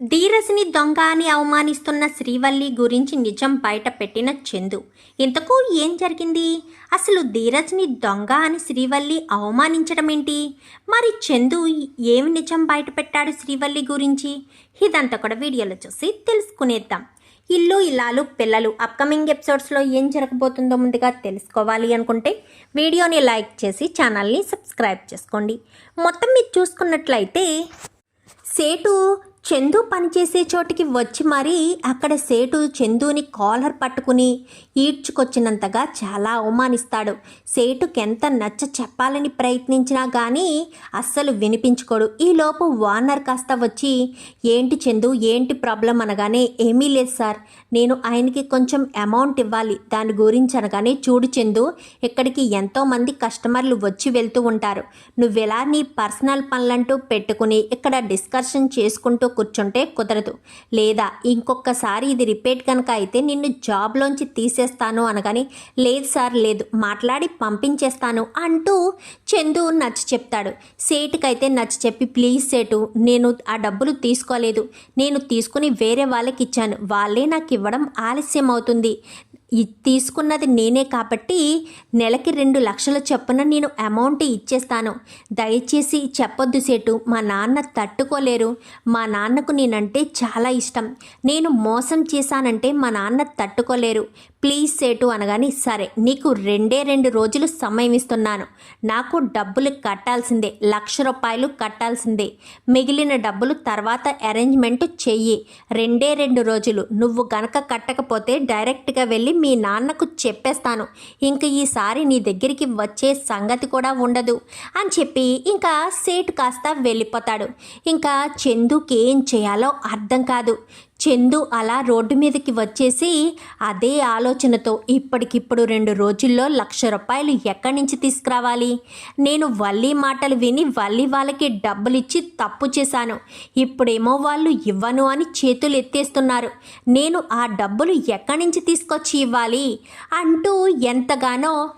ధీరస్ని దొంగ అని అవమానిస్తున్న శ్రీవల్లి గురించి నిజం బయట పెట్టిన చందు. ఇంతకు ఏం జరిగింది? అసలు ధీరజ్ని దొంగ అని శ్రీవల్లి అవమానించడం ఏంటి మరి చందు ఏమి నిజం బయట పెట్టాడు శ్రీవల్లి గురించి? ఇదంతా కూడా వీడియోలో చూసి తెలుసుకునేద్దాం. ఇల్లు ఇల్లాలు పిల్లలు అప్కమింగ్ ఎపిసోడ్స్లో ఏం జరగబోతుందో ముందుగా తెలుసుకోవాలి అనుకుంటే వీడియోని లైక్ చేసి ఛానల్ని సబ్స్క్రైబ్ చేసుకోండి. మొత్తం మీరు చూసుకున్నట్లయితే సేటు చందు పనిచేసే చోటికి వచ్చి మరీ అక్కడ సేటు చందుని కాలర్ పట్టుకుని ఈడ్చుకొచ్చినంతగా చాలా అవమానిస్తాడు. సేటుకి ఎంత నచ్చ చెప్పాలని ప్రయత్నించినా కానీ అస్సలు వినిపించుకోడు. ఈలోపు వార్నర్ కాస్త వచ్చి ఏంటి చందు ఏంటి ప్రాబ్లం? అనగానే ఏమీ లేదు సార్. నేను ఆయనకి కొంచెం అమౌంట్ ఇవ్వాలి. దాని గురించి అనగానే చూడు చందు ఇక్కడికి ఎంతోమంది కస్టమర్లు వచ్చి వెళ్తూ ఉంటారు. నువ్వెలా నీ పర్సనల్ పనులంటూ పెట్టుకుని ఇక్కడ డిస్కషన్ చేసుకుంటూ కూర్చుంటే కుదరదు. లేదా ఇంకొకసారి ఇది రిపీట్ కనుక అయితే నిన్ను జాబ్లోంచి తీసేస్తాను అనగాని లేదు సార్ లేదు మాట్లాడి పంపించేస్తాను అంటూ చందు నచ్చ చెప్తాడు. సేటుకైతే నచ్చ చెప్పి ప్లీజ్ సేటు నేను ఆ డబ్బులు తీసుకోలేదు. నేను తీసుకుని వేరే వాళ్ళకి ఇచ్చాను వాళ్ళే నాకు ఇవ్వడం ఆలస్యం అవుతుంది తీసుకున్నది నేనే కాబట్టి నెలకి రెండు లక్షల చొప్పున నేను అమౌంట్ ఇచ్చేస్తాను. దయచేసి చెప్పొద్దు సేటు మా నాన్న తట్టుకోలేరు. మా నాన్నకు నేనంటే చాలా ఇష్టం. నేను మోసం చేశానంటే మా నాన్న తట్టుకోలేరు. ప్లీజ్ సేటు అనగాని సరే నీకు రెండే రెండు రోజులు సమయం ఇస్తున్నాను. నాకు డబ్బులు కట్టాల్సిందే లక్ష రూపాయలు కట్టాల్సిందే. మిగిలిన డబ్బులు తర్వాత అరేంజ్మెంట్ చెయ్యి. రెండే రెండు రోజులు. నువ్వు గనక కట్టకపోతే డైరెక్ట్గా వెళ్ళి మీ నాన్నకు చెప్పేస్తాను. ఇంక ఈసారి నీ దగ్గరికి వచ్చే సంగతి కూడా ఉండదు. అని చెప్పి ఇంకా సేటు కాస్త వెళ్ళిపోతాడు. ఇంకా చందుకి ఏం చేయాలో అర్థం కాదు. చందు అలా రోడ్డు మీదకి వచ్చేసి అదే ఆలోచనతో ఇప్పటికిప్పుడు రెండు రోజుల్లో లక్ష రూపాయలు ఎక్కడి నుంచి తీసుకురావాలి? నేను వల్లి మాటలు విని వల్లి వాళ్ళకి డబ్బులు ఇచ్చి తప్పు చేశాను. ఇప్పుడేమో వాళ్ళు ఇవ్వను అని చేతులు ఎత్తేస్తున్నారు. నేను ఆ డబ్బులు ఎక్కడి నుంచి తీసుకొచ్చి ఇవ్వాలి? అంటూ ఎంతగానో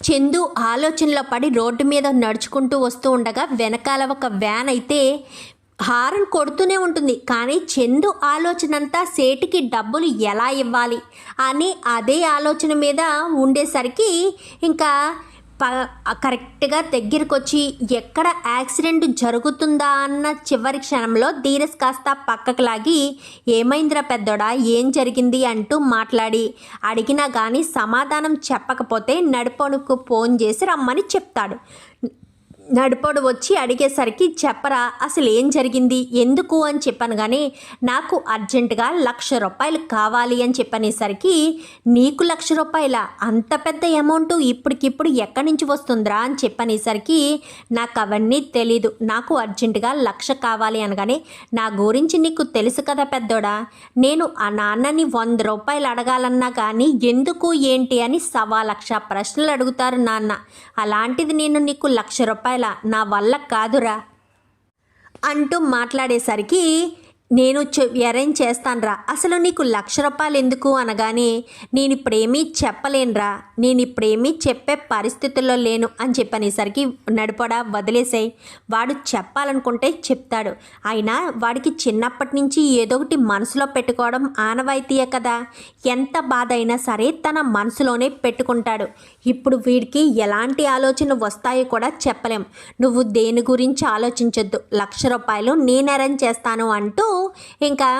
చందు ఆలోచనలో పడి రోడ్డు మీద నడుచుకుంటూ వస్తూ ఉండగా వెనకాల ఒక వ్యాన్ అయితే హారన్ కొడుతూనే ఉంటుంది కానీ చందు ఆలోచన అంతా సేటుకి డబ్బులు ఎలా ఇవ్వాలి అని అదే ఆలోచన మీద ఉండేసరికి ఇంకా ప కరెక్ట్గా దగ్గరికి వచ్చి ఎక్కడ యాక్సిడెంట్ జరుగుతుందా అన్న చివరి క్షణంలో ధీరస్ కాస్త పక్కకు లాగి ఏమైందిరా పెద్దోడా ఏం జరిగింది? అంటూ మాట్లాడి అడిగినా కానీ సమాధానం చెప్పకపోతే నడుపొనుకు ఫోన్ చేసి రమ్మని చెప్తాడు. నడుపడు వచ్చి అడిగేసరికి చెప్పరా అసలు ఏం జరిగింది ఎందుకు అని చెప్పాను కానీ నాకు అర్జెంటుగా లక్ష రూపాయలు కావాలి అని చెప్పనేసరికి నీకు లక్ష రూపాయల? అంత పెద్ద అమౌంట్ ఇప్పటికిప్పుడు ఎక్కడి నుంచి వస్తుందిరా అని చెప్పనేసరికి నాకు అవన్నీ తెలీదు. నాకు అర్జెంటుగా లక్ష కావాలి అనగానే నా గురించి నీకు తెలుసు కదా పెద్దోడా? నేను ఆ నాన్నని వంద రూపాయలు అడగాలన్నా కానీ ఎందుకు ఏంటి అని సవా లక్ష ప్రశ్నలు అడుగుతారు నాన్న. అలాంటిది నేను నీకు లక్ష రూపాయలు నా వల్ల కాదురా అంటూ మాట్లాడేసరికి నేను అరేంజ్ చేస్తానురా. అసలు నీకు లక్ష రూపాయలు ఎందుకు అనగానే నేను ఇప్పుడేమీ చెప్పలేనురా. నేను ఇప్పుడేమీ చెప్పే పరిస్థితుల్లో లేను అని చెప్పనేసరికి నడిపడా వదిలేసాయి. వాడు చెప్పాలనుకుంటే చెప్తాడు. అయినా వాడికి చిన్నప్పటి నుంచి ఏదో ఒకటి మనసులో పెట్టుకోవడం ఆనవాయితీయే కదా. ఎంత బాధ అయినా సరే తన మనసులోనే పెట్టుకుంటాడు. ఇప్పుడు వీడికి ఎలాంటి ఆలోచన వస్తాయో కూడా చెప్పలేం. నువ్వు దేని గురించి ఆలోచించొద్దు. లక్ష రూపాయలు నేను అరేంజ్ చేస్తాను అంటూ ఇంకా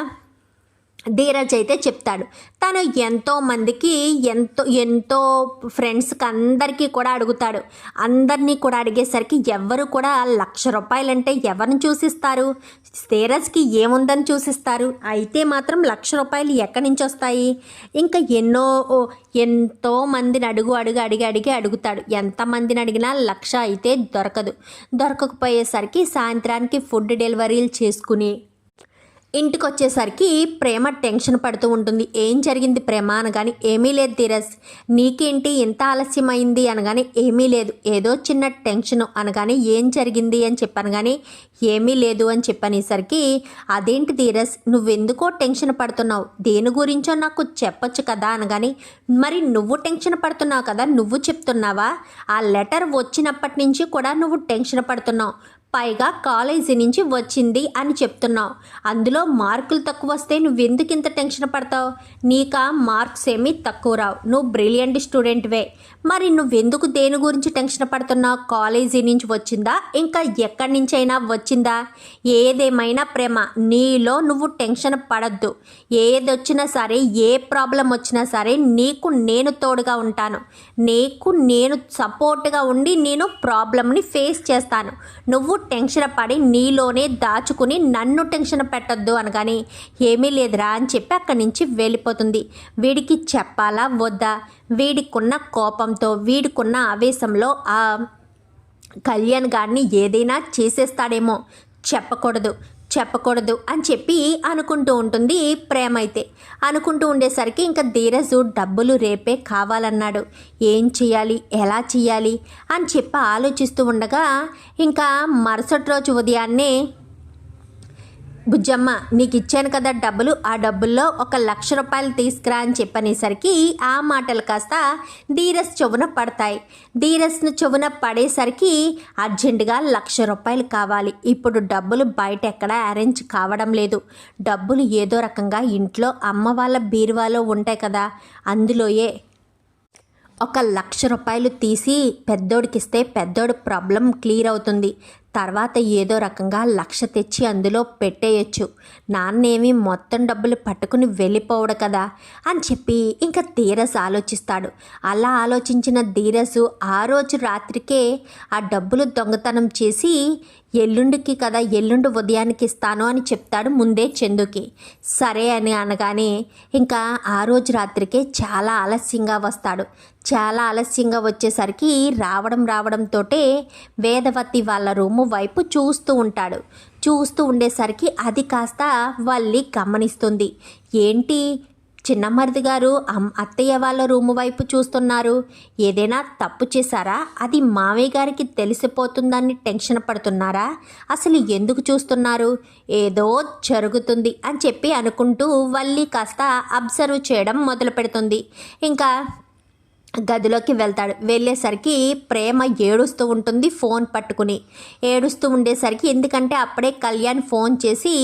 ధీరజ్ అయితే చెప్తాడు. తను ఎంతో మందికి ఎంతో ఎంతో ఫ్రెండ్స్కి అందరికీ కూడా అడుగుతాడు. అందరినీ కూడా అడిగేసరికి ఎవ్వరు కూడా లక్ష రూపాయలంటే ఎవరిని చూసిస్తారు? ధీరజ్కి ఏముందని చూసిస్తారు? అయితే మాత్రం లక్ష రూపాయలు ఎక్కడి నుంచి వస్తాయి? ఇంకా ఎన్నో ఎంతో మందిని అడుగు అడుగు అడిగి అడిగి అడుగుతాడు. ఎంతమందిని అడిగినా లక్ష అయితే దొరకదు. దొరకకపోయేసరికి సాయంత్రానికి ఫుడ్ డెలివరీలు చేసుకుని ఇంటికి వచ్చేసరికి ప్రేమ టెన్షన్ పడుతూ ఉంటుంది. ఏం జరిగింది ప్రేమ అనగాని ఏమీ లేదు ధీరజ్. నీకేంటి? ఇంత ఆలస్యమైంది అనగానే ఏమీ లేదు. ఏదో చిన్న టెన్షన్ అనగానే ఏం జరిగింది అని చెప్పాను కానీ ఏమీ లేదు అని చెప్పనేసరికి అదేంటి ధీరజ్? నువ్వెందుకో టెన్షన్ పడుతున్నావు? దేని గురించో నాకు చెప్పొచ్చు కదా అనగాని మరి నువ్వు టెన్షన్ పడుతున్నావు కదా? నువ్వు చెప్తున్నావా? ఆ లెటర్ వచ్చినప్పటి నుంచి కూడా నువ్వు టెన్షన్ పడుతున్నావు. పైగా కాలేజీ నుంచి వచ్చింది అని చెప్తున్నావు. అందులో మార్కులు తక్కువ వస్తే నువ్వెందుకు ఇంత టెన్షన్ పడతావు? నీకా మార్క్స్ ఏమీ తక్కువ రావు. నువ్వు బ్రిలియంట్ స్టూడెంట్వే. మరి నువ్వెందుకు దేని గురించి టెన్షన్ పడుతున్నావు? కాలేజీ నుంచి వచ్చిందా? ఇంకా ఎక్కడి నుంచైనా వచ్చిందా? ఏదేమైనా ప్రేమ. నీలో నువ్వు టెన్షన్ పడద్దు. ఏదొచ్చినా సరే ఏ ప్రాబ్లం వచ్చినా సరే నీకు నేను తోడుగా ఉంటాను. నీకు నేను సపోర్ట్గా ఉండి నేను ప్రాబ్లమ్ని ఫేస్ చేస్తాను. నువ్వు టెన్షన్ పడి నీలోనే దాచుకుని నన్ను టెన్షన్ పెట్టొద్దు అనగాని ఏమీ లేదురా అని చెప్పి అక్కడి నుంచి వెళ్ళిపోతుంది. వీడికి చెప్పాలా వద్దా? వీడికున్న కోపంతో వీడికున్న ఆవేశంలో ఆ కళ్యాణ్ గారిని ఏదైనా చేసేస్తాడేమో చెప్పకూడదు. చెప్పకూడదు అని చెప్పి అనుకుంటూ ఉంటుంది ప్రేమ అయితే అనుకుంటూ ఉండేసరికి ఇంకా ధీరజు డబ్బులు రేపే కావాలన్నాడు. ఏం చేయాలి ఎలా చేయాలి అని చెప్పి ఆలోచిస్తూ ఉండగా ఇంకా మరుసటి రోజు ఉదయాన్నే బుజ్జమ్మ నీకు ఇచ్చాను కదా డబ్బులు ఆ డబ్బుల్లో ఒక లక్ష రూపాయలు తీసుకురా అని చెప్పనేసరికి ఆ మాటలు కాస్త ధీరస్ చెవున పడతాయి. ధీరస్ను చెవున పడేసరికి అర్జెంటుగా లక్ష రూపాయలు కావాలి. ఇప్పుడు డబ్బులు బయట ఎక్కడ అరేంజ్ కావడం లేదు. డబ్బులు ఏదో రకంగా ఇంట్లో అమ్మ వాళ్ళ బీరువాలో ఉంటాయి కదా అందులోయే. ఒక లక్ష రూపాయలు తీసి పెద్దోడికిస్తే పెద్దోడు పెద్దోడి ప్రాబ్లం క్లియర్ అవుతుంది. తర్వాత ఏదో రకంగా లక్ష తెచ్చి అందులో పెట్టేయచ్చు. నాన్నేమి మొత్తం డబ్బులు పట్టుకుని వెళ్ళిపోవడు కదా అని చెప్పి ఇంకా ధీరస్ ఆలోచిస్తాడు. అలా ఆలోచించిన ధీరసు ఆ రోజు రాత్రికే ఆ డబ్బులు దొంగతనం చేసి ఎల్లుండికి కదా ఎల్లుండి ఉదయానికి ఇస్తాను అని చెప్తాడు ముందే చందుకి. సరే అని అనగానే ఇంకా ఆ రోజు రాత్రికే చాలా ఆలస్యంగా వస్తాడు. చాలా ఆలస్యంగా వచ్చేసరికి రావడం రావడంతో వేదవతి వాళ్ళ రూము వైపు చూస్తూ ఉంటాడు. చూస్తూ ఉండేసరికి అది కాస్త వల్లి గమనిస్తుంది. ఏంటి? చిన్నమరిది గారు అత్తయ్య వాళ్ళ రూము వైపు చూస్తున్నారు. ఏదైనా తప్పు చేశారా? అది మావయ్య గారికి తెలిసిపోతుందని టెన్షన్ పడుతున్నారా? అసలు ఎందుకు చూస్తున్నారు? ఏదో జరుగుతుంది అని చెప్పి అనుకుంటూ వల్లి కాస్త అబ్జర్వ్ చేయడం మొదలు పెడుతుంది. ఇంకా గదిలోకి వెళ్తాడు. వెళ్ళేసరికి ప్రేమ ఏడుస్తూ ఉంటుంది ఫోన్ పట్టుకుని. ఏడుస్తూ ఉండేసరికి ఎందుకంటే అప్పుడే కళ్యాణ్ ఫోన్ చేసి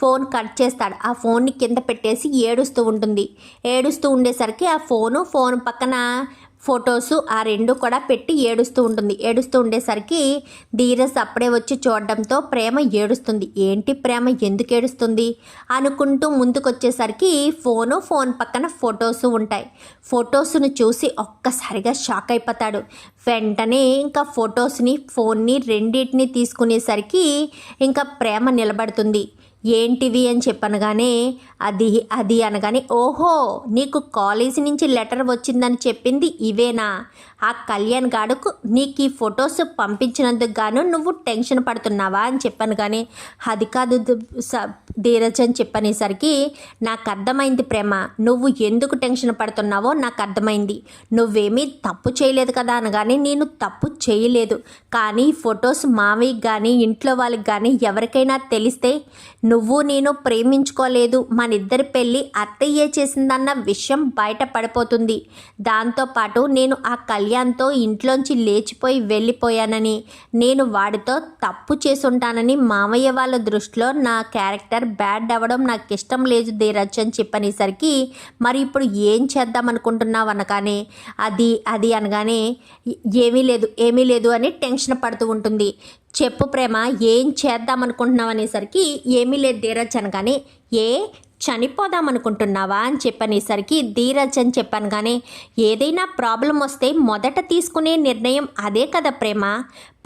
ఫోన్ కట్ చేస్తాడు. ఆ ఫోన్ని కింద పెట్టేసి ఏడుస్తూ ఉంటుంది. ఏడుస్తూ ఉండేసరికి ఆ ఫోను ఫోన్ పక్కన ఫొటోస్ ఆ రెండు కూడా పెట్టి ఏడుస్తూ ఉంటుంది. ఏడుస్తూ ఉండేసరికి ధీరస్ అప్పుడే వచ్చి చూడడంతో ప్రేమ ఏడుస్తుంది. ఏంటి ప్రేమ? ఎందుకు ఏడుస్తుంది? అనుకుంటూ ముందుకొచ్చేసరికి ఫోను ఫోన్ పక్కన ఫొటోస్ ఉంటాయి. ఫొటోస్ను చూసి ఒక్కసారిగా షాక్ అయిపోతాడు. వెంటనే ఇంకా ఫొటోస్ని ఫోన్ని రెండింటిని తీసుకునేసరికి ఇంకా ప్రేమ నిలబడుతుంది. ఏంటివి అని చెప్పనగానే అది అది అనగానే ఓహో నీకు కాలేజీ నుంచి లెటర్ వచ్చిందని చెప్పింది ఇవేనా? ఆ కళ్యాణ్ గాడుకు నీకు ఈ ఫొటోస్ పంపించినందుకు గాను నువ్వు టెన్షన్ పడుతున్నావా అని చెప్పాను కానీ అది కాదు ధీరజ్ అని చెప్పనేసరికి నాకు అర్థమైంది ప్రేమ. నువ్వు ఎందుకు టెన్షన్ పడుతున్నావో నాకు అర్థమైంది నువ్వేమీ తప్పు చేయలేదు కదా అనగానే నేను తప్పు చేయలేదు. కానీ ఫొటోస్ మామయ్యకి కానీ ఇంట్లో వాళ్ళకి కానీ ఎవరికైనా తెలిస్తే నువ్వు నేను ప్రేమించుకోలేదు. మన ఇద్దరి పెళ్ళి అత్తయ్యే చేసిందన్న విషయం బయట పడిపోతుంది. దాంతోపాటు నేను ఆ కళ్యాణ్తో ఇంట్లోంచి లేచిపోయి వెళ్ళిపోయానని నేను వాడితో తప్పు చేసుంటానని మామయ్య వాళ్ళ దృష్టిలో నా క్యారెక్టర్ బ్యాడ్ అవ్వడం నాకు ఇష్టం లేదు ధీరజ్ అని చెప్పనేసరికి మరి ఇప్పుడు ఏం చేద్దాం అనుకుంటున్నావు అనగానే అది అది అనగానే ఏమీ లేదు ఏమీ లేదు అని టెన్షన్ పడుతూ ఉంటుంది. చెప్పు ప్రేమ ఏం చేద్దాం అనుకుంటున్నావు అనేసరికి ఏమీ లేదు ధీరజ్ అనగానే ఏ చనిపోదామనుకుంటున్నావా అని చెప్పనేసరికి ధీరజ్ అని చెప్పాను కానీ ఏదైనా ప్రాబ్లం వస్తే మొదట తీసుకునే నిర్ణయం అదే కదా ప్రేమ.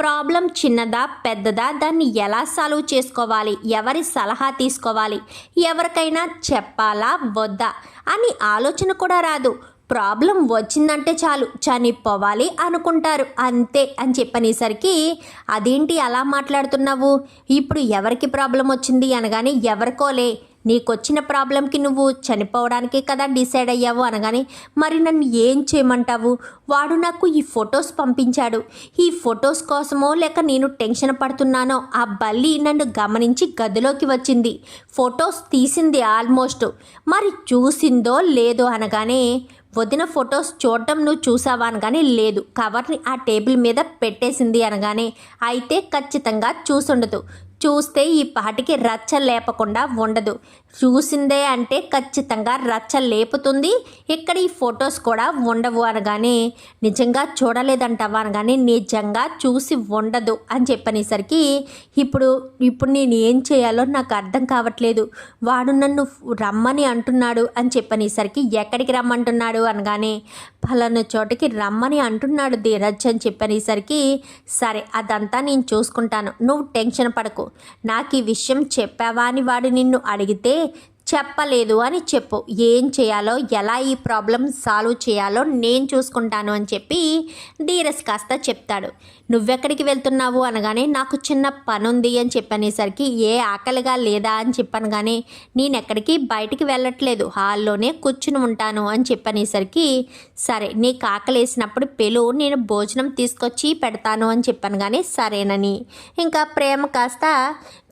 ప్రాబ్లం చిన్నదా పెద్దదా దాన్ని ఎలా సాల్వ్ చేసుకోవాలి ఎవరి సలహా తీసుకోవాలి ఎవరికైనా చెప్పాలా వద్దా అని ఆలోచన కూడా రాదు. ప్రాబ్లం వచ్చిందంటే చాలు చనిపోవాలి అనుకుంటారు అంతే అని చెప్పనేసరికి అదేంటి అలా మాట్లాడుతున్నావు? ఇప్పుడు ఎవరికి ప్రాబ్లం వచ్చింది? అనగానే ఎవరికోలే నీకొచ్చిన ప్రాబ్లంకి నువ్వు చనిపోవడానికే కదా డిసైడ్ అయ్యావు అనగానే మరి నన్ను ఏం చేయమంటావు? వాడు నాకు ఈ ఫొటోస్ పంపించాడు. ఈ ఫొటోస్ కోసమో లేక నేను టెన్షన్ పడుతున్నానో ఆ బల్లి నన్ను గమనించి గదిలోకి వచ్చింది. ఫొటోస్ తీసింది ఆల్మోస్ట్. మరి చూసిందో లేదో అనగానే వదిన ఫొటోస్ చూడటం నువ్వు చూసావా? అనగానే లేదు. కవర్ని ఆ టేబుల్ మీద పెట్టేసింది. అనగానే అయితే ఖచ్చితంగా చూసుండదు. చూస్తే ఈ పాటికి రచ్చ లేపకుండా ఉండదు. చూసిందే అంటే ఖచ్చితంగా రచ్చ లేపుతుంది. ఇక్కడ ఈ ఫొటోస్ కూడా ఉండవు అనగానే నిజంగా చూడలేదంటావా అనగానే నిజంగా చూసి ఉండదు అని చెప్పనేసరికి ఇప్పుడు ఇప్పుడు నేను ఏం చేయాలో నాకు అర్థం కావట్లేదు. వాడు నన్ను రమ్మని అంటున్నాడు అని చెప్పనేసరికి ఎక్కడికి రమ్మంటున్నాడు అనగానే ఫలానా చోటకి రమ్మని అంటున్నాడు ధీరజ్ అని చెప్పనేసరికి సరే అదంతా నేను చూసుకుంటాను. నువ్వు టెన్షన్ పడకు. నాకు ఈ విషయం చెప్పావా అని వాడు నిన్ను అడిగితే చెప్పలేదు అని చెప్పు. ఏం చేయాలో ఎలా ఈ ప్రాబ్లం సాల్వ్ చేయాలో నేను చూసుకుంటాను అని చెప్పి ధీరస్ కాస్త చెప్తాడు. నువ్వెక్కడికి వెళ్తున్నావు అనగానే నాకు చిన్న పని ఉంది అని చెప్పనేసరికి ఏ ఆకలిగా లేదా అని చెప్పనగానే నేను ఎక్కడికి బయటికి వెళ్ళట్లేదు. హాల్లోనే కూర్చుని ఉంటాను అని చెప్పనేసరికి సరే నీకు ఆకలి వేసినప్పుడు పెలు నేను భోజనం తీసుకొచ్చి పెడతాను అని చెప్పాను కానీ సరేనని. ఇంకా ప్రేమ కాస్త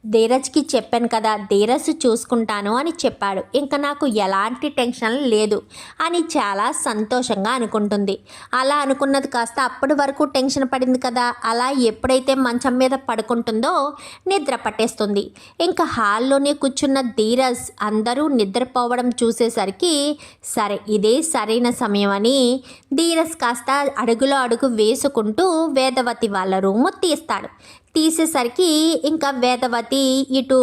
ధీరజ్కి చెప్పాను కదా ధీరజ్ చూసుకుంటాను అని చెప్పాడు. ఇంకా నాకు ఎలాంటి టెన్షన్ లేదు అని చాలా సంతోషంగా అనుకుంటుంది. అలా అనుకున్నది కాస్త అప్పటి వరకు టెన్షన్ పడింది కదా అలా ఎప్పుడైతే మంచం మీద పడుకుంటుందో నిద్ర పట్టేస్తుంది. ఇంకా హాల్లోనే కూర్చున్న ధీరజ్ అందరూ నిద్రపోవడం చూసేసరికి సరే ఇదే సరైన సమయం అని ధీరజ్ కాస్త అడుగులో అడుగు వేసుకుంటూ వేదవతి వాళ్ళ రూము తీస్తాడు. తీసేసరికి ఇంకా వేదవతి ఇటు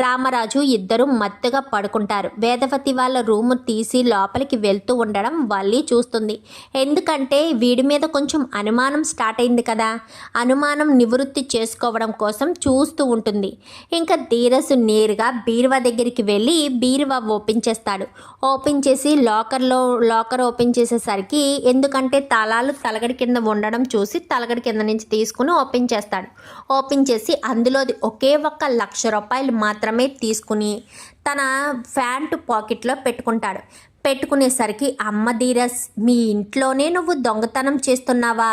రామరాజు ఇద్దరు మత్తుగా పడుకుంటారు. వేదవతి వాళ్ళ రూము తీసి లోపలికి వెళ్తూ ఉండడం వల్లి చూస్తుంది. ఎందుకంటే వీడి మీద కొంచెం అనుమానం స్టార్ట్ అయింది కదా. అనుమానం నివృత్తి చేసుకోవడం కోసం చూస్తూ ఉంటుంది. ఇంకా ధీరసు నేరుగా బీరువా దగ్గరికి వెళ్ళి బీరువా ఓపెన్ చేస్తాడు. ఓపెన్ చేసి లాకర్లో లాకర్ ఓపెన్ చేసేసరికి ఎందుకంటే తాళాలు తలగడి కింద ఉండడం చూసి తలగడి కింద నుంచి తీసుకుని ఓపెన్ చేస్తాడు. ఓపెన్ చేసి అందులోది ఒకే ఒక్క లక్ష రూపాయలు మాత్రం మాత్రమే తీసుకుని తన ప్యాంటు పాకెట్లో పెట్టుకుంటాడు. పెట్టుకునేసరికి అమ్మ ధీరస్ మీ ఇంట్లోనే నువ్వు దొంగతనం చేస్తున్నావా?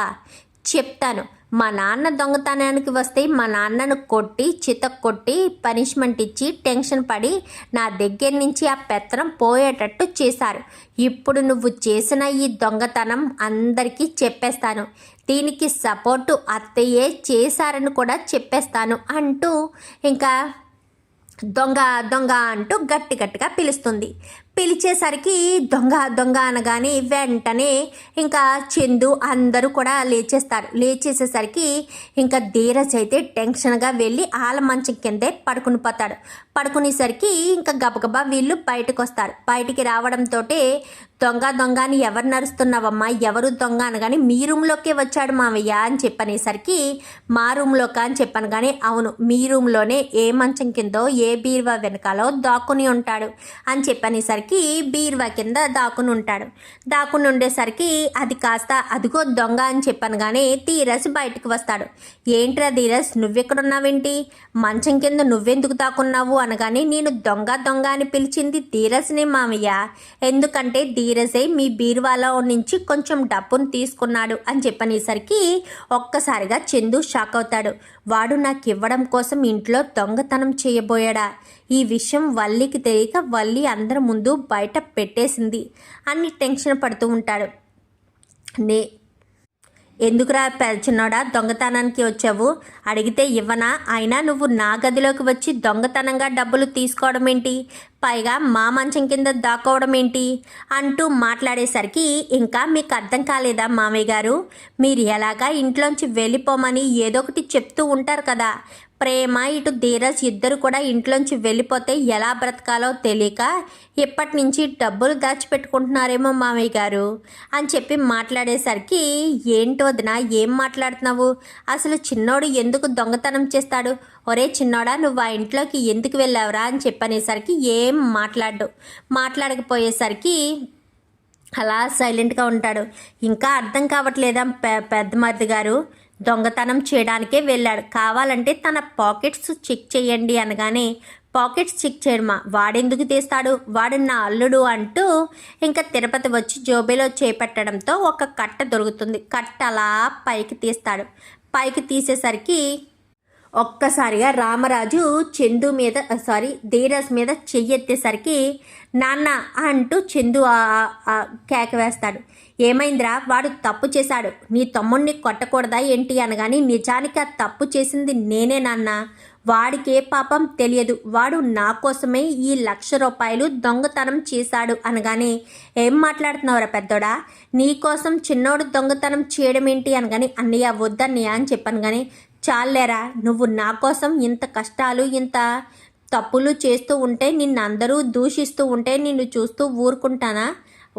చెప్తాను. మా నాన్న దొంగతనానికి వస్తే మా నాన్నను కొట్టి చిత కొట్టి పనిష్మెంట్ ఇచ్చి టెన్షన్ పడి నా దగ్గర నుంచి ఆ పెత్తనం పోయేటట్టు చేశారు. ఇప్పుడు నువ్వు చేసిన ఈ దొంగతనం అందరికీ చెప్పేస్తాను. దీనికి సపోర్టు అత్తయ్యే చేశారని కూడా చెప్పేస్తాను అంటూ ఇంకా దొంగ దొంగ అంటూ గట్టి గట్టిగా పిలుస్తుంది. పిలిచేసరికి దొంగ దొంగ అనగానే వెంటనే ఇంకా చందు అందరూ కూడా లేచేస్తారు. లేచేసేసరికి ఇంకా ధీరజ్ అయితే టెన్షన్గా వెళ్ళి ఆల మంచం కిందే పడుకుని పోతాడు. పడుకునేసరికి ఇంకా గబగబా వీళ్ళు బయటకు వస్తారు బయటికి రావడంతో దొంగ దొంగ అని ఎవరు నడుస్తున్నావమ్మా? ఎవరు దొంగ అనగానే మీ రూమ్లోకే వచ్చాడు మావయ్య అని చెప్పనేసరికి మా రూమ్లోకా అని చెప్పాను కానీ అవును మీ రూమ్లోనే ఏ మంచం కిందో ఏ బీరువా వెనకాలో దాక్కుని ఉంటాడు అని చెప్పనేసరికి బీరువా కింద దాక్కుని ఉంటాడు దాక్కుని ఉండేసరికి అది కాస్త అదిగో దొంగ అని చెప్పాను కానీ ధీరస్ బయటకు వస్తాడు. ఏంట్రా ధీరస్ నువ్వెక్కడున్నావేంటి? మంచం కింద నువ్వెందుకు దాక్కున్నావు? అనగానే నేను దొంగ దొంగ అని పిలిచింది ధీరస్ని మామయ్య. ఎందుకంటే ధీరసే మీ బీరువాలో నుంచి కొంచెం డబ్బును తీసుకున్నాడు అని చెప్పనేసరికి ఒక్కసారిగా చందు షాక్ అవుతాడు. వాడు నాకు ఇవ్వడం కోసం ఇంట్లో దొంగతనం చేయబోయాడా? ఈ విషయం వల్లికి తెలియక వల్లి అందరి ముందు బయట పెట్టేసింది. అని టెన్షన్ పడుతూ ఉంటాడు. నే ఎందుకురా చిన్నోడా దొంగతనానికి వచ్చావు? అడిగితే ఇవ్వనా? అయినా నువ్వు నా గదిలోకి వచ్చి దొంగతనంగా డబ్బులు తీసుకోవడం ఏంటి? పైగా మా మంచం కింద దాక్కోవడం ఏంటి? అంటూ మాట్లాడేసరికి ఇంకా మీకు అర్థం కాలేదా మామయ్య గారు? మీరు ఎలాగా ఇంట్లోంచి వెళ్ళిపోమని ఏదో ఒకటి చెప్తూ ఉంటారు కదా. ప్రేమ ఇటు ధీరజ్ ఇద్దరు కూడా ఇంట్లోంచి వెళ్ళిపోతే ఎలా బ్రతకాలో తెలియక ఇప్పటి నుంచి డబ్బులు దాచిపెట్టుకుంటున్నారేమో మామయ్య గారు అని చెప్పి మాట్లాడేసరికి ఏంటి వదిన ఏం మాట్లాడుతున్నావు? అసలు చిన్నోడు ఎందుకు దొంగతనం చేస్తాడు? ఒరే చిన్నోడా నువ్వు ఆ ఇంట్లోకి ఎందుకు వెళ్ళావురా? అని చెప్పనేసరికి ఏం మాట్లాడు మాట్లాడకపోయేసరికి అలా సైలెంట్గా ఉంటాడు. ఇంకా అర్థం కావట్లేదా పెద్ద మరిది గారు? దొంగతనం చేయడానికే వెళ్ళాడు. కావాలంటే తన పాకెట్స్ చెక్ చేయండి అనగానే పాకెట్స్ చెక్ చేయడమా? వాడెందుకు తీస్తాడు? వాడు నా అల్లుడు అంటూ ఇంకా తిరుపతి వచ్చి జోబీలో చేపెట్టడంతో ఒక కట్ట దొరుకుతుంది. కట్ట అలా పైకి తీస్తాడు. పైకి తీసేసరికి ఒక్కసారిగా రామరాజు చందు మీద సారీ ధీరజ్ మీద చెయ్యెత్తేసరికి నాన్న అంటూ చందు కేక వేస్తాడు. ఏమైందిరా? వాడు తప్పు చేశాడు. నీ తమ్ముణ్ణి కొట్టకూడదా ఏంటి అనగాని నిజానికి ఆ తప్పు చేసింది నేనే నాన్న. వాడికే పాపం తెలియదు. వాడు నా కోసమే ఈ లక్ష రూపాయలు దొంగతనం చేశాడు అనగానే ఏం మాట్లాడుతున్నావురా పెద్దోడా? నీ కోసం చిన్నోడు దొంగతనం చేయడం ఏంటి అనగాని అన్నయ్య వద్దన్నయ్య అని చెప్పాను కానీ చాలేరా? నువ్వు నా కోసం ఇంత కష్టాలు ఇంత తప్పులు చేస్తూ ఉంటే నిన్ను అందరూ దూషిస్తూ ఉంటే నిన్ను చూస్తూ ఊరుకుంటానా?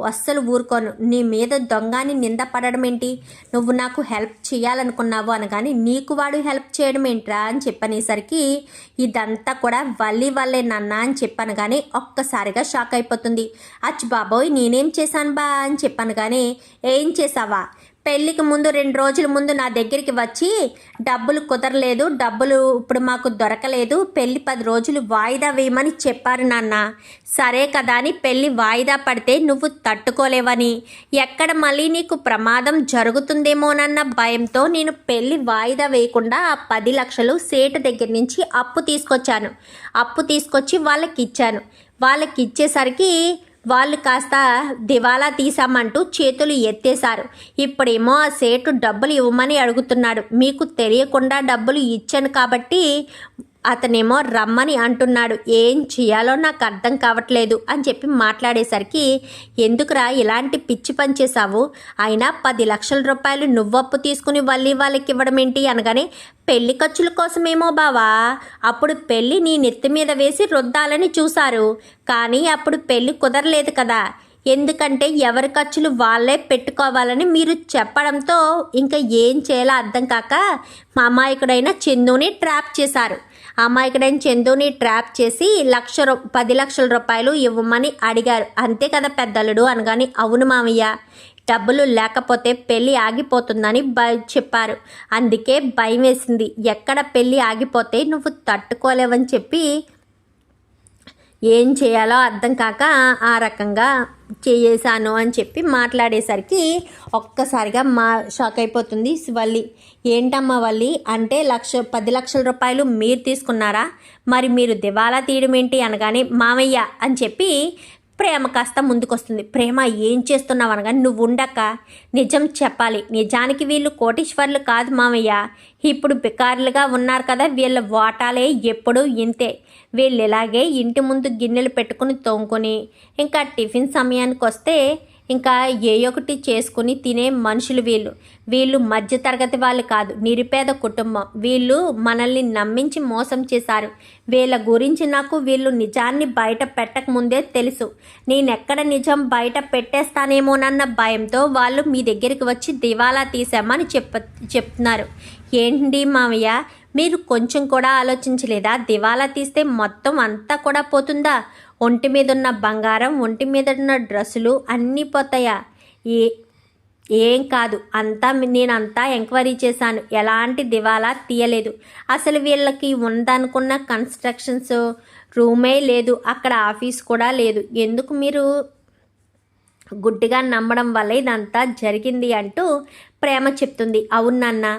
అస్సలు ఊరుకోను. నీ మీద దొంగని నిందపడడం ఏంటి నువ్వు నాకు హెల్ప్ చేయాలనుకున్నావు అనగాని నీకు వాడు హెల్ప్ చేయడం ఏంట్రా అని చెప్పనేసరికి ఇదంతా కూడా వల్లి వల్లే నాన్న అని చెప్పాను కానీ ఒక్కసారిగా షాక్ అయిపోతుంది. అచ్చి బాబోయ్ నేనేం చేశాను బా అని చెప్పాను కానీ ఏం చేసావా పెళ్ళికి ముందు రెండు రోజుల ముందు నా దగ్గరికి వచ్చి డబ్బులు కుదరలేదు డబ్బులు ఇప్పుడు మాకు దొరకలేదు పెళ్ళి పది రోజులు వాయిదా వేయమని చెప్పారు నాన్న. సరే కదా అని పెళ్ళి వాయిదా పడితే నువ్వు తట్టుకోలేవని. ఎక్కడ మళ్ళీ నీకు ప్రమాదం జరుగుతుందేమోనన్న భయంతో నేను పెళ్ళి వాయిదా వేయకుండా ఆ పది లక్షలు సేటు దగ్గర నుంచి అప్పు తీసుకొచ్చాను. అప్పు తీసుకొచ్చి వాళ్ళకి ఇచ్చాను వాళ్ళకి ఇచ్చేసరికి వాళ్ళు కాస్త దివాలా తీసామంటూ చేతులు ఎత్తేశారు. ఇప్పుడేమో ఆ సేటు డబ్బులు ఇవ్వమని అడుగుతున్నాడు. మీకు తెలియకుండా డబ్బులు ఇచ్చాను కాబట్టి అతనేమో రమ్మని అంటున్నాడు. ఏం చేయాలో నాకు అర్థం కావట్లేదు అని చెప్పి మాట్లాడేసరికి ఎందుకురా ఇలాంటి పిచ్చి పని చేశావు? అయినా పది లక్షల రూపాయలు నువ్వప్పు తీసుకుని వల్లి వాళ్ళకి ఇవ్వడం ఏంటి అనగానే పెళ్ళి ఖర్చుల కోసమేమో బావా. అప్పుడు పెళ్ళి నీ నెత్తి మీద వేసి రుద్దాలని చూశారు. కానీ అప్పుడు పెళ్ళి కుదరలేదు కదా. ఎందుకంటే ఎవరి ఖర్చులు వాళ్ళే పెట్టుకోవాలని మీరు చెప్పడంతో ఇంకా ఏం చేయాలో అర్థం కాక మా అమాయకుడైన చందుని ట్రాప్ చేశారు. అమాయకుడైన చందుని ట్రాప్ చేసి లక్ష రూ పది లక్షల రూపాయలు ఇవ్వమని అడిగారు. అంతే కదా పెద్దలుడు అనగాని అవును మామయ్య డబ్బులు లేకపోతే పెళ్ళి ఆగిపోతుందని భయ చెప్పారు. అందుకే భయం వేసింది. ఎక్కడ పెళ్ళి ఆగిపోతే నువ్వు తట్టుకోలేవని చెప్పి ఏం చేయాలో అర్థం కాక ఆ రకంగా చేసాను అని చెప్పి మాట్లాడేసరికి ఒక్కసారిగా మా షాక్ అయిపోతుంది. వల్లి ఏంటమ్మా వల్లి? అంటే లక్ష పది లక్షల రూపాయలు మీరు తీసుకున్నారా? మరి మీరు దివాలా తీయడం ఏంటి అనగానే మామయ్య అని చెప్పి ప్రేమ కాస్త ముందుకొస్తుంది. ప్రేమ ఏం చేస్తున్నావు అనగా నువ్వు ఉండక నిజం చెప్పాలి. నిజానికి వీళ్ళు కోటీశ్వర్లు కాదు మామయ్య. ఇప్పుడు బికారులుగా ఉన్నారు కదా వీళ్ళ వాటాలే ఎప్పుడూ ఇంతే. వీళ్ళు ఇలాగే ఇంటి ముందు గిన్నెలు పెట్టుకుని తోముకొని ఇంకా టిఫిన్ సమయానికి వస్తే ఇంకా ఏ ఒకటి చేసుకుని తినే మనుషులు వీళ్ళు. వీళ్ళు మధ్యతరగతి వాళ్ళు కాదు నిరుపేద కుటుంబం. వీళ్ళు మనల్ని నమ్మించి మోసం చేశారు. వీళ్ళ గురించి నాకు వీళ్ళు నిజాన్ని బయట పెట్టక ముందే తెలుసు. నేనెక్కడ నిజం బయట పెట్టేస్తానేమోనన్న భయంతో వాళ్ళు మీ దగ్గరికి వచ్చి దివాలా తీసామని చెప్ప చెప్తున్నారు. ఏంటి మామయ్య మీరు కొంచెం కూడా ఆలోచించలేదా? దివాలా తీస్తే మొత్తం అంతా కూడా పోతుందా? ఒంటి మీద ఉన్న బంగారం ఒంటి మీద ఉన్న డ్రెస్సులు అన్నీ పోతాయా? ఏ ఏం కాదు. అంతా నేను అంతా ఎంక్వైరీ చేశాను. ఎలాంటి దివాలా తీయలేదు. అసలు వీళ్ళకి ఉందనుకున్న కన్స్ట్రక్షన్స్ రూమే లేదు. అక్కడ ఆఫీస్ కూడా లేదు. ఎందుకు మీరు గుడ్డిగా నమ్మడం వల్ల ఇదంతా జరిగింది అంటూ ప్రేమ చెప్తుంది. అవునన్నా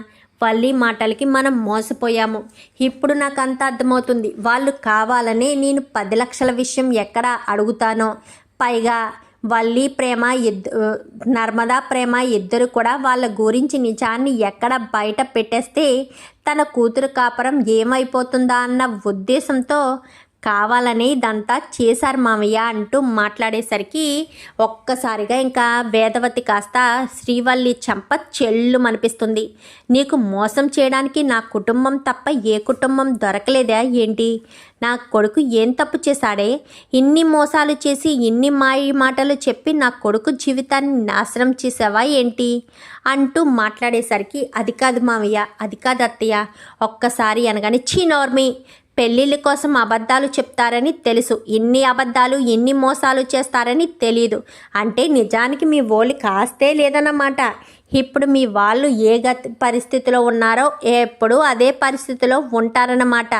వల్లి మాటలకి మనం మోసపోయాము. ఇప్పుడు నాకు అంత అర్థమవుతుంది. వాళ్ళు కావాలనే నేను పది లక్షల విషయం ఎక్కడ అడుగుతానో. పైగా వల్లి ప్రేమ ఇద్ద నర్మదా ప్రేమ ఇద్దరు కూడా వాళ్ళ గురించి నిజాన్ని ఎక్కడ బయట పెట్టేస్తే తన కూతురు కాపురం ఏమైపోతుందా అన్న ఉద్దేశంతో కావాలని ఇదంతా చేశారు మామయ్య అంటూ మాట్లాడేసరికి ఒక్కసారిగా ఇంకా వేదవతి కాస్త శ్రీవల్లి చెంప చెల్లు అనిపిస్తుంది నీకు మోసం చేయడానికి నా కుటుంబం తప్ప ఏ కుటుంబం దొరకలేదా ఏంటి? నా కొడుకు ఏం తప్పు చేశాడే? ఇన్ని మోసాలు చేసి ఇన్ని మాయ మాటలు చెప్పి నా కొడుకు జీవితాన్ని నాశనం చేసావా ఏంటి? అంటూ మాట్లాడేసరికి అది కాదు మామయ్య అది కాదు అత్తయ్య ఒక్కసారి అనగానే చీ నోర్మి పెళ్ళిళ్ళ కోసం అబద్ధాలు చెప్తారని తెలుసు. ఇన్ని అబద్ధాలు ఎన్ని మోసాలు చేస్తారని తెలియదు అంటే నిజానికి మీ ఓలి కాస్తే లేదన్నమాట. ఇప్పుడు మీ వాళ్ళు ఏ గతి పరిస్థితిలో ఉన్నారో ఎప్పుడు అదే పరిస్థితిలో ఉంటారన్నమాట.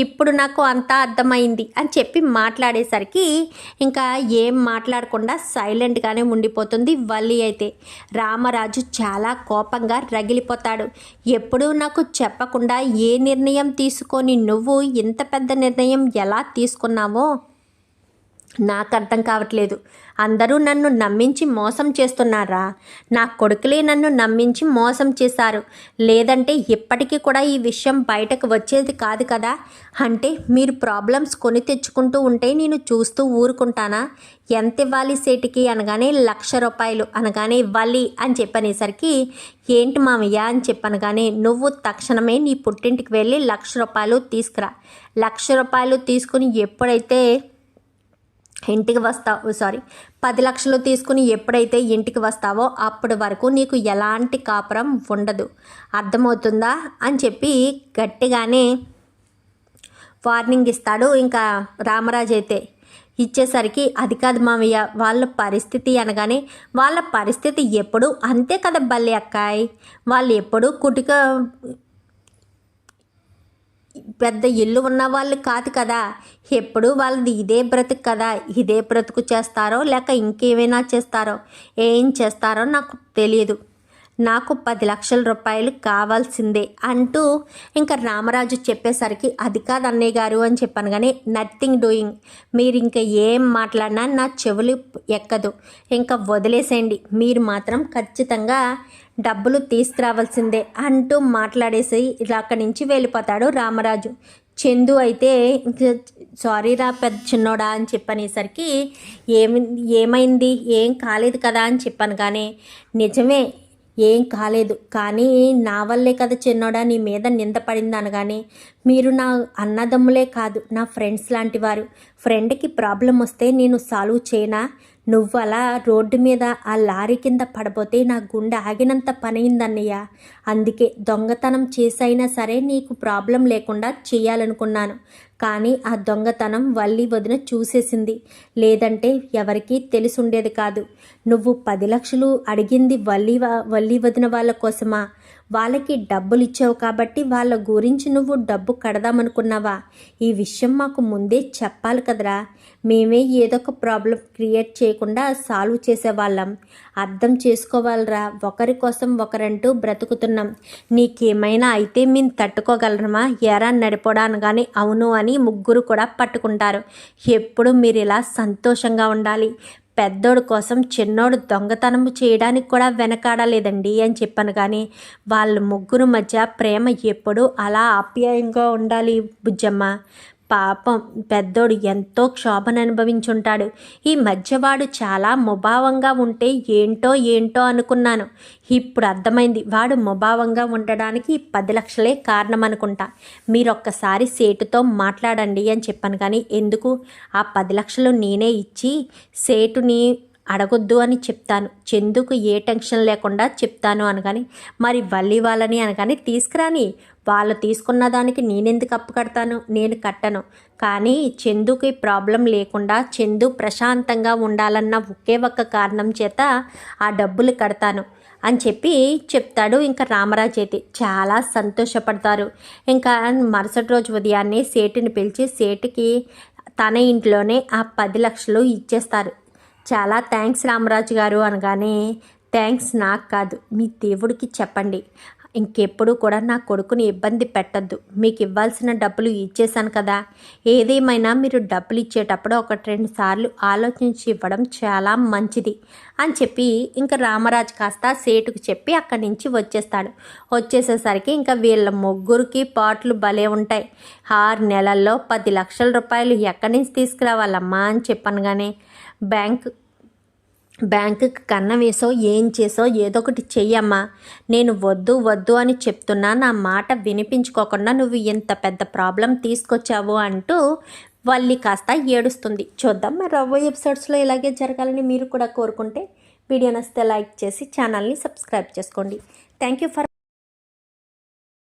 ఇప్పుడు నాకు అంతా అర్థమైంది అని చెప్పి మాట్లాడేసరికి ఇంకా ఏం మాట్లాడకుండా సైలెంట్గానే ఉండిపోతుంది వల్లి అయితే. రామరాజు చాలా కోపంగా రగిలిపోతాడు. ఎప్పుడూ నాకు చెప్పకుండా ఏ నిర్ణయం తీసుకొని నువ్వు ఇంత పెద్ద నిర్ణయం ఎలా తీసుకున్నావో నాకు అర్థం కావట్లేదు. అందరూ నన్ను నమ్మించి మోసం చేస్తున్నారా? నా కొడుకులే నన్ను నమ్మించి మోసం చేశారు. లేదంటే ఇప్పటికీ కూడా ఈ విషయం బయటకు వచ్చేది కాదు కదా? అంటే మీరు ప్రాబ్లమ్స్ కొని తెచ్చుకుంటూ ఉంటే నేను చూస్తూ ఊరుకుంటానా? ఎంత ఇవ్వాలి సేటికి అనగానే లక్ష రూపాయలు అనగానే ఇవ్వాలి అని చెప్పనేసరికి ఏంటి మామయ్య? అని చెప్పనగానే నువ్వు తక్షణమే నీ పుట్టింటికి వెళ్ళి లక్ష రూపాయలు తీసుకురా. లక్ష రూపాయలు తీసుకుని ఎప్పుడైతే ఇంటికి వస్తావు సారీ పది లక్షలు తీసుకుని ఎప్పుడైతే ఇంటికి వస్తావో అప్పటి వరకు నీకు ఎలాంటి కాపురం ఉండదు. అర్థమవుతుందా? అని చెప్పి గట్టిగానే వార్నింగ్ ఇస్తాడు ఇంకా రామరాజు అయితే. ఇచ్చేసరికి అది కాదు మామయ్య వాళ్ళ పరిస్థితి అనగానే వాళ్ళ పరిస్థితి ఎప్పుడు? అంతే కదా బల్లి అక్కాయ్. వాళ్ళు ఎప్పుడు కుటిక పెద్ద ఇల్లు ఉన్న వాళ్ళు కాదు కదా. ఎప్పుడు వాళ్ళది ఇదే బ్రతుకు కదా. ఇదే బ్రతుకు చేస్తారో లేక ఇంకేమైనా చేస్తారో ఏం చేస్తారో నాకు తెలియదు నాకు పది లక్షల రూపాయలు కావాల్సిందే అంటూ ఇంకా రామరాజు చెప్పేసరికి అది కాదు అన్నయ్య గారు అని చెప్పాను కానీ నథింగ్ డూయింగ్. మీరు ఇంకా ఏం మాట్లాడినా నా చెవులు ఎక్కదు. ఇంకా వదిలేసేయండి. మీరు మాత్రం ఖచ్చితంగా డబ్బులు తీసుకురావాల్సిందే అంటూ మాట్లాడేసి ఇలా అక్కడి నుంచి వెళ్ళిపోతాడు రామరాజు. చందు అయితే సారీ రా పెద్ద చిన్నోడా అని చెప్పనేసరికి ఏమి ఏమైంది? ఏం కాలేదు కదా అని చెప్పాను కానీ నిజమే ఏం కాలేదు. కానీ నా వల్లే కదా చిన్నోడా నీ మీద నింద పడింది అనగానే మీరు నా అన్నదమ్ములే కాదు నా ఫ్రెండ్స్ లాంటి వారు. ఫ్రెండ్కి ప్రాబ్లం వస్తే నేను సాల్వ్ చేయనా? నువ్వు అలా రోడ్డు మీద ఆ లారీ కింద పడబోతే నా గుండె ఆగినంత పనైందన్నయ్య. అందుకే దొంగతనం చేసైనా సరే నీకు ప్రాబ్లం లేకుండా చేయాలనుకున్నాను. కానీ ఆ దొంగతనం వల్లి వదిన చూసేసింది. లేదంటే ఎవరికీ తెలిసుండేది కాదు. నువ్వు పది లక్షలు అడిగింది వల్లి వల్లి వదిన వాళ్ళ కోసమా? వాళ్ళకి డబ్బులు ఇచ్చావు కాబట్టి వాళ్ళ గురించి నువ్వు డబ్బు కడదామనుకున్నావా? ఈ విషయం మాకు ముందే చెప్పాలి కదరా. మేమే ఏదో ఒక ప్రాబ్లం క్రియేట్ చేయకుండా సాల్వ్ చేసేవాళ్ళం. అర్థం చేసుకోవాలరా. ఒకరి కోసం ఒకరంటూ బ్రతుకుతున్నాం. నీకేమైనా అయితే మేము తట్టుకోగలరమా ఎరా కానీ అవును అని ముగ్గురు కూడా పట్టుకుంటారు. ఎప్పుడు మీరు ఇలా సంతోషంగా ఉండాలి. పెద్దోడు కోసం చిన్నోడు దొంగతనం చేయడానికి కూడా వెనకాడలేదండి అని చెప్పాను కానీ వాళ్ళ ముగ్గురు మధ్య ప్రేమ ఎప్పుడూ అలా ఆప్యాయంగా ఉండాలి బుజ్జమ్మ. పాపం పెద్దోడు ఎంతో క్షోభను అనుభవించుంటాడు. ఈ మధ్యవాడు చాలా ముభావంగా ఉంటే ఏంటో ఏంటో అనుకున్నాను. ఇప్పుడు అర్థమైంది. వాడు ముభావంగా ఉండడానికి పది లక్షలే కారణం అనుకుంటా మీరొక్కసారి సేటుతో మాట్లాడండి అని చెప్పాను కానీ ఎందుకు? ఆ పది లక్షలు నేనే ఇచ్చి సేటుని అడగొద్దు అని చెప్తాను. చెందుకు ఏ టెన్షన్ లేకుండా చెప్తాను అనగాని మరి వల్లి వాళ్ళని అనగాని తీసుకురాని. వాళ్ళు తీసుకున్న దానికి నేనెందుకు అప్పు కడతాను? నేను కట్టను. కానీ చందుకి ప్రాబ్లం లేకుండా చందు ప్రశాంతంగా ఉండాలన్న ఒకే ఒక్క కారణం చేత ఆ డబ్బులు కడతాను అని చెప్పి చెప్తాడు ఇంకా రామరాజు అయితే. చాలా సంతోషపడతారు. ఇంకా మరుసటి రోజు ఉదయాన్నే సేటుని పిలిచి సేటుకి తన ఇంట్లోనే ఆ పది లక్షలు ఇచ్చేస్తారు. చాలా థ్యాంక్స్ రామరాజు గారు అనగానే థ్యాంక్స్ నాకు కాదు మీ దేవుడికి చెప్పండి. ఇంకెప్పుడు కూడా నా కొడుకుని ఇబ్బంది పెట్టద్దు. మీకు ఇవ్వాల్సిన డబ్బులు ఇచ్చేశాను కదా. ఏదేమైనా మీరు డబ్బులు ఇచ్చేటప్పుడు ఒకటి రెండు సార్లు ఆలోచించి ఇవ్వడం చాలా మంచిది అని చెప్పి ఇంకా రామరాజు కాస్త సేటుకు చెప్పి అక్కడి నుంచి వచ్చేస్తాడు. వచ్చేసేసరికి ఇంకా వీళ్ళ ముగ్గురికి పాటలు భలే ఉంటాయి. ఆరు నెలల్లో పది లక్షల రూపాయలు ఎక్కడి నుంచి తీసుకురావాలమ్మా అని చెప్పాను కానీ బ్యాంక్ బ్యాంకుకి కన్న వేసో ఏం చేసో ఏదో ఒకటి చెయ్యమ్మా. నేను వద్దు వద్దు అని చెప్తున్నా నా మాట వినిపించుకోకుండా నువ్వు ఇంత పెద్ద ప్రాబ్లం తీసుకొచ్చావు అంటూ వల్లి కాస్త ఏడుస్తుంది. చూద్దాం మరి రవ్వ ఎపిసోడ్స్లో ఇలాగే జరగాలని మీరు కూడా కోరుకుంటే వీడియో నస్తే లైక్ చేసి ఛానల్ని సబ్స్క్రైబ్ చేసుకోండి. Thank you for